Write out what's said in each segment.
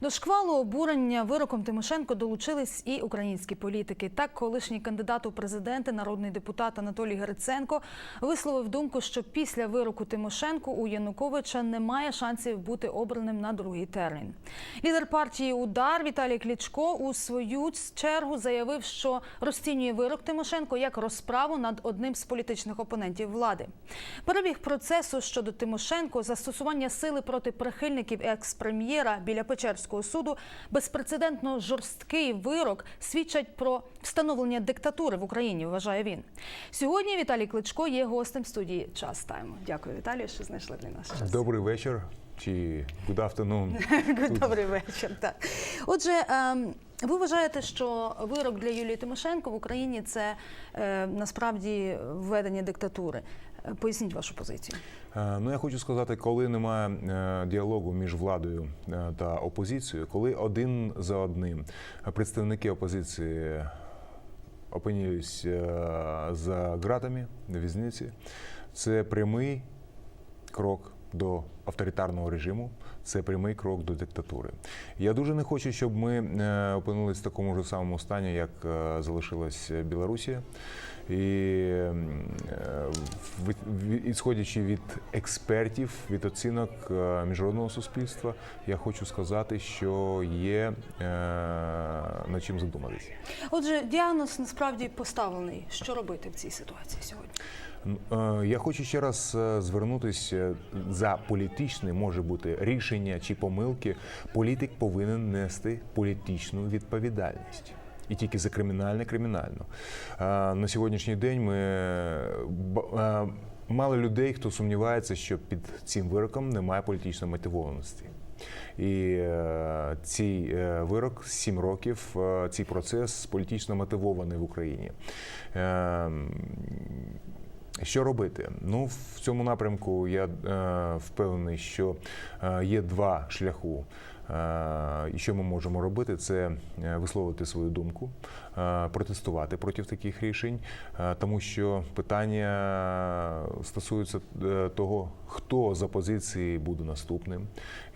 До шквалу обурення вироком Тимошенко долучились і українські політики. Так, колишній кандидат у президенти, народний депутат Анатолій Гриценко висловив думку, що після вироку Тимошенко у Януковича немає шансів бути обраним на другий термін. Лідер партії Удар Віталій Клічко у свою чергу заявив, що розцінює вирок Тимошенко як розправу над одним з політичних опонентів влади. Перебіг процесу щодо Тимошенко, застосування сили проти прихильників екс-прем'єра біля Печерського суду, безпрецедентно жорсткий вирок свідчать про встановлення диктатури в Україні. Вважає він. Сьогодні Віталій Кличко є гостем студії Час Тайму. Дякую, Віталію, що знайшли для нас час. Добрий вечір чи good afternoon. Добрий вечір. Так отже. ем, Ви вважаєте, що вирок для Юлії Тимошенко в Україні це е, насправді введення диктатури? Е, Поясніть вашу позицію. Е, Ну я хочу сказати, коли немає е, діалогу між владою та опозицією, коли один за одним представники опозиції опинились за ґратами на в'язниці, це прямий крок до авторитарного режиму, це прямий крок до диктатури. Я дуже не хочу, щоб ми е, опинились в такому ж самому стані, як е, залишилась Білорусія. І е, ісходячи від експертів, від оцінок міжнародного суспільства, я хочу сказати, що є над чим задуматися. Отже, діагноз насправді поставлений. Що робити в цій ситуації сьогодні? Я хочу ще раз звернутися за політичне може бути рішення чи помилки. Політик повинен нести політичну відповідальність. І тільки за кримінальне кримінально. На сьогоднішній день ми мало людей, хто сумнівається, що під цим вироком немає політичної мотивованості. І е, цей е, вирок сім років, е, цей процес політично мотивований в Україні. Що робити? Ну, в цьому напрямку я е, впевнений, що е, є два шляху. Е, І що ми можемо робити, це е, висловити свою думку, протестувати проти таких рішень, е, тому що питання стосується е, того, хто з опозиції буде наступним,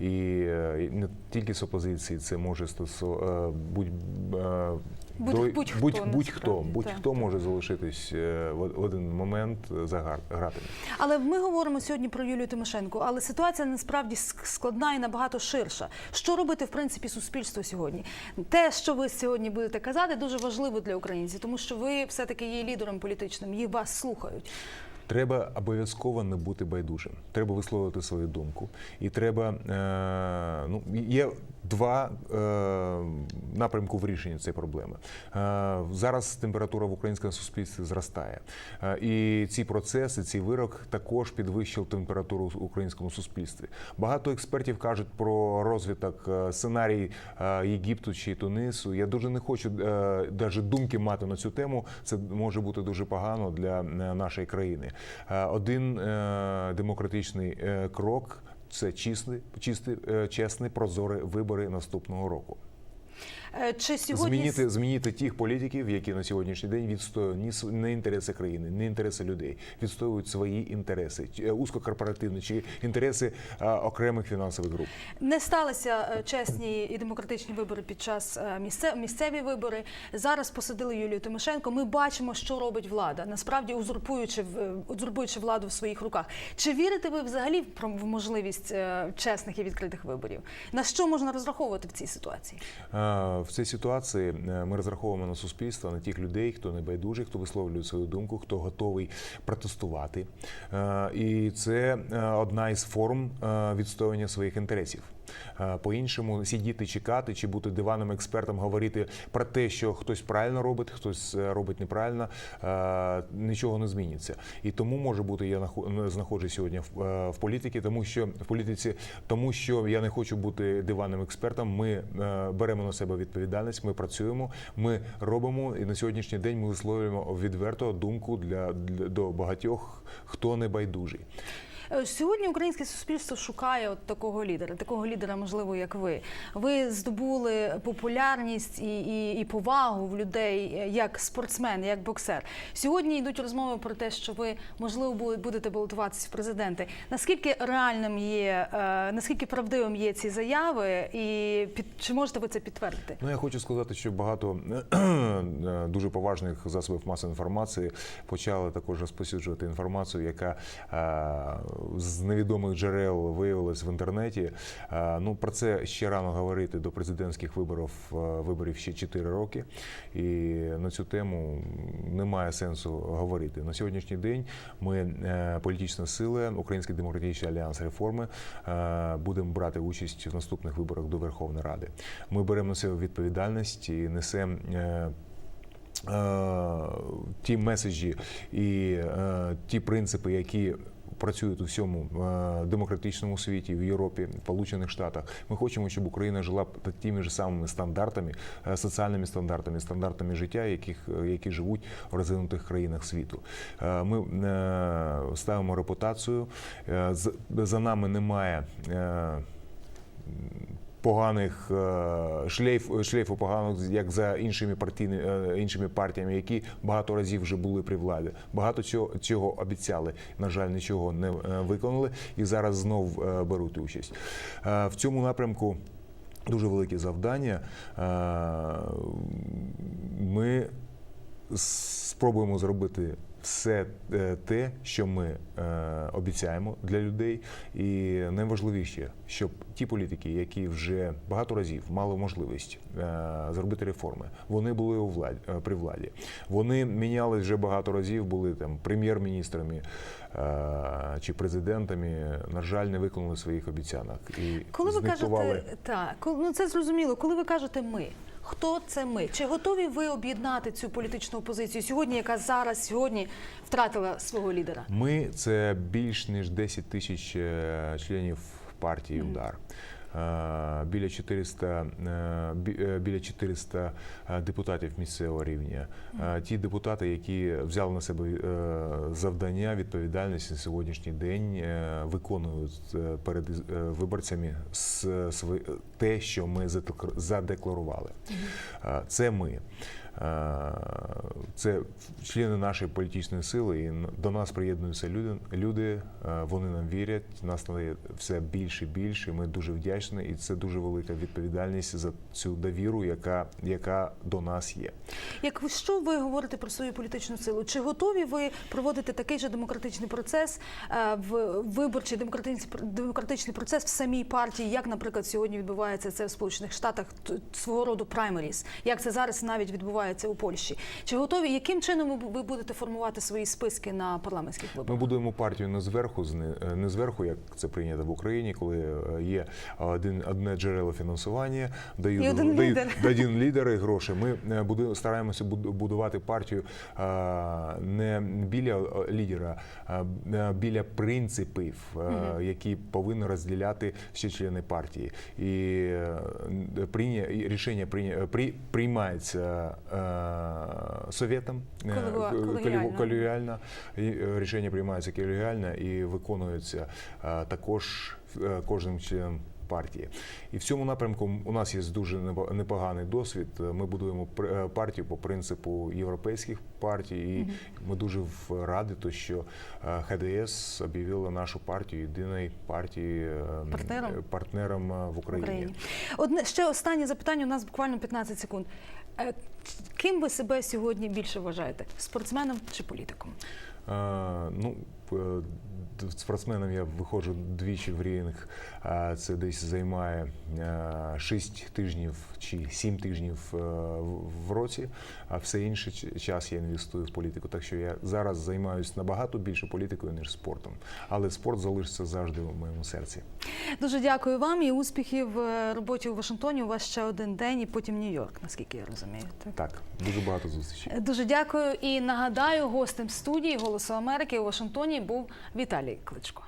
і е, не тільки з опозиції, це може стосу е, будь. е, Будь- будь-хто, будь- будь-хто, будь-хто може залишитись е, в один момент за гратами. Але ми говоримо сьогодні про Юлію Тимошенко, але ситуація насправді складна і набагато ширша. Що робити в принципі суспільству сьогодні? Те, що ви сьогодні будете казати, дуже важливо для українців, тому що ви все-таки є лідером політичним, і вас слухають. Треба обов'язково не бути байдужим. Треба висловити свою думку. І треба е, ну є два е, напрямку вирішення цієї проблеми. Е, зараз температура в українському суспільстві зростає, е, і ці процеси, цей вирок також підвищив температуру в українському суспільстві. Багато експертів кажуть про розвиток е, сценарій е, Єгипту чи Тунису. Я дуже не хочу навіть думки мати на цю тему. Це може бути дуже погано для е, нашої країни. Е, Один е, демократичний е, крок. Це е, чесні, прозорі вибори наступного року. Е, Чи сьогодні Змінити, змінити тих політиків, які на сьогоднішній день відстоюють ні не інтереси країни, не інтереси людей, відстоюють свої інтереси, е, узкокорпоративні чи інтереси е, окремих фінансових груп. не сталися чесні і демократичні вибори під час е, місце- місцеві вибори? Зараз посадили Юлію Тимошенко. Ми бачимо, що робить влада, насправді узурпуючи узурпуючи владу в своїх руках. Чи вірите ви взагалі в можливість чесних і відкритих виборів? На що можна розраховувати в цій ситуації? Е, В цій ситуації е, ми розраховуємо на суспільство, на тих людей, хто не байдужий, хто висловлює свою думку, хто готовий протестувати. Е, І це е, одна із форм відстоювання своїх інтересів. Е, По-іншому сидіти, чекати чи бути диванним експертом, говорити про те, що хтось правильно робить, хтось е, робить неправильно, е, нічого не зміниться. І тому може бути, я нахо- знаходжусь сьогодні в, політиці, тому що в політиці, тому що я не хочу бути диванним експертом. Ми беремо на себе відповідальність, ми працюємо, ми робимо, і на сьогоднішній день ми висловлюємо відверто думку для, для до багатьох, хто не байдужий. Е, Сьогодні українське суспільство шукає от такого лідера, такого лідера, можливо, як ви. Ви здобули популярність і, і, і повагу в людей е, як спортсмен, як боксер. Сьогодні йдуть розмови про те, що ви можливо будете балотуватися в президенти. Наскільки реальним є, е, наскільки правдивим є ці заяви, і під чи можете ви це підтвердити? Ну я хочу сказати, що багато дуже поважних засобів масової інформації почали також розповсюджувати інформацію, яка з невідомих джерел виявилась в інтернеті. Е, Ну про це ще рано говорити до президентських виборів е, виборів ще 4 роки, і на цю тему немає сенсу говорити. На сьогоднішній день ми е, політична сила, Український демократичний альянс реформи, будемо брати участь в наступних виборах до Верховної Ради. Ми беремо на себе відповідальність і несемо. Ті меседжі і ті принципи, які працюють у всьому е, демократичному світі, в Європі, в Сполучених Штатах. Ми хочемо, щоб Україна жила та- тими ж самими стандартами, е, соціальними стандартами, стандартами життя, яких е, які живуть в розвинутих країнах світу. Ми ставимо репутацію. За нами немає. Поганих е, шлейф шлейфу поганих, як за іншими партійни, е, іншими партіями, які багато разів вже були при владі. Багато цього цього обіцяли. На жаль, нічого не е, виконали і зараз знов беруть участь в цьому напрямку. Дуже велике завдання. Ми спробуємо зробити все е, те, що ми е, обіцяємо для людей, і найважливіше, щоб ті політики, які вже багато разів мали можливість е, зробити реформи, вони були у владі при владі. Вони мінялись вже багато разів, були там прем'єр-міністрами чи президентами. На жаль, не виконали своїх обіцянок і Коли ви кажете так, коли- ну це зрозуміло. Коли ви кажете ми. Хто це ми? Чи готові ви об'єднати цю політичну опозицію сьогодні, яка зараз сьогодні втратила свого лідера? Ми це більш ніж 10 тисяч е, членів партії Удар. Е, Біля 400, е, е, біля 400 е, депутатів місцевого рівня. Е, Ті депутати, які взяли на себе е, завдання, відповідальність на сьогоднішній день, е, виконують е, перед е, виборцями те, що ми задекларували. Е, Це ми. Це члени нашої політичної сили, і до нас приєднуються люди. Люди е, вони нам вірять. Нас стає все більше і більше. Ми дуже вдячні, і це дуже велика відповідальність за цю довіру, яка, яка до нас є. Як ви що ви говорите про свою політичну силу? Чи готові ви проводити такий же демократичний процес е, в виборчий демократичний процес в самій партії, як, наприклад, сьогодні відбувається це в Сполучених Штатах свого роду праймеріс, як це зараз навіть відбувається у Польщі? Чи готові яким чином ви будете формувати свої списки на парламентських Ми виборах? будуємо партію не зверху, е, не зверху, як це прийнято в Україні, коли е, є один одне джерело фінансування, дають І один дають- лідер. один лідер і гроші. Ми е, буду- стараємося буд- будувати партію не біля лідера, а біля принципів, які повинні розділяти всі члени партії. І рішення прийня- при- приймається е, колегіально. І, е, Рішення приймається колегіально і виконується е, також кожним членом партії. І в цьому напрямку у нас є дуже непо- непоганий досвід. Ми будуємо партію по принципу європейських партій, і ми дуже раді, що ХДС об'явила нашу партію єдиною партією Партнером? партнером в в Україні. Україні. Одне ще останнє запитання. У нас буквально 15 секунд. Е, Ким ви себе сьогодні більше вважаєте? Спортсменом чи політиком? Е, Ну, е, спортсменом я виходжу двічі в ринг. а Це десь займає 6 тижнів чи 7 тижнів е, в- році, а все інше ч- час я інвестую в політику. Так що я зараз займаюся набагато більше політикою, ніж спортом. Але спорт залишиться завжди в моєму серці. Дуже дякую вам і успіхів в роботі у Вашингтоні. У вас ще один день і потім Нью-Йорк, наскільки я розумію. Так. Так, дуже багато зустрічей. Дуже дякую і нагадаю, гостем студії Голосу Америки у Вашингтоні був Віталій Кличко.